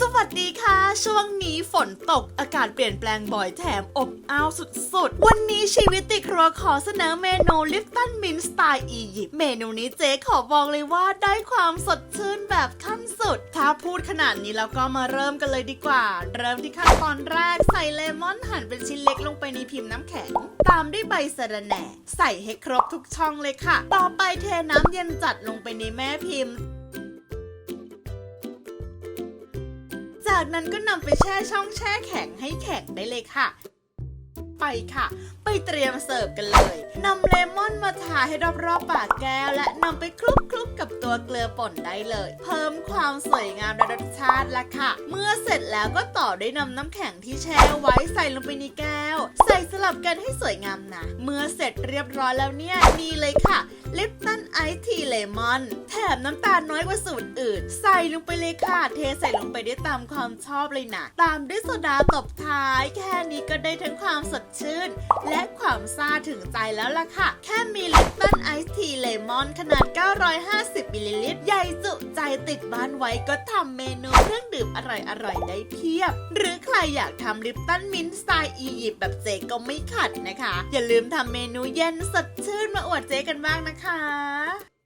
สวัสดีค่ะ ช่วงนี้ฝนตกอากาศเปลี่ยนแปลงบ่อยแถมอบอ้าวสุดๆ วันนี้ชีวิตติครัวขอเสนอเมนูลิปตันมินสไตล์อียิปต์เมนูนี้เจ๊ขอบอกเลยว่าได้ความสดชื่นแบบขั้นสุด ถ้าพูดขนาดนี้แล้วก็มาเริ่มกันเลยดีกว่า เริ่มที่ขั้นตอนแรกใส่เลมอนหั่นเป็นชิ้นเล็กลงไปในพิมพ์น้ำแข็ง ตามด้วยใบสะระแหน่ ใส่ให้ครบทุกช่องเลยค่ะ ต่อไปเทน้ำเย็นจัดลงไปในแม่พิมพ์ จากนั้นก็นำไปแช่ช่องแช่แข็งให้แข็งได้เลยค่ะ ไปค่ะ ไปเตรียมเสิร์ฟกันเลยนำเลมอนมาทาให้รอบๆปากแก้ว และนำไปคลุกคลุกกับตัวเกลือป่นได้เลย เพิ่มความสวยงามและรสชาติละค่ะ เมื่อเสร็จแล้วก็ต่อด้วยนำน้ำแข็งที่แช่ไว้ใส่ลงไปในแก้ว ใส่สลับกันให้สวยงามนะ เมื่อเสร็จเรียบร้อยแล้วเนี่ยนี่เลยค่ะ ลิปต เลมอน แถมน้ำตาลน้อยกว่าสูตรอื่น ใส่ลงไปเลยค่ะ เทใส่ลงไปได้ตามความชอบเลยนะ ตามด้วยโซดาตบท้าย แค่นี้ก็ได้ทั้งความสดชื่น และความซาถึงใจแล้วล่ะค่ะ แค่มีลิปตันไอซ์ทีเลมอนขนาด 950มิลลิลิตรใหญ่จุใจติดบ้านไว้ก็ทำเมนูเครื่องดื่มอร่อยๆ ได้เพียบ หรือใครอยากทำลิปตันมินท์สไตล์อียิปต์แบบเจก็ไม่ขัดนะคะ อย่าลืมทำเมนูเย็นสดชื่นมาอวดเจกันบ้างนะคะ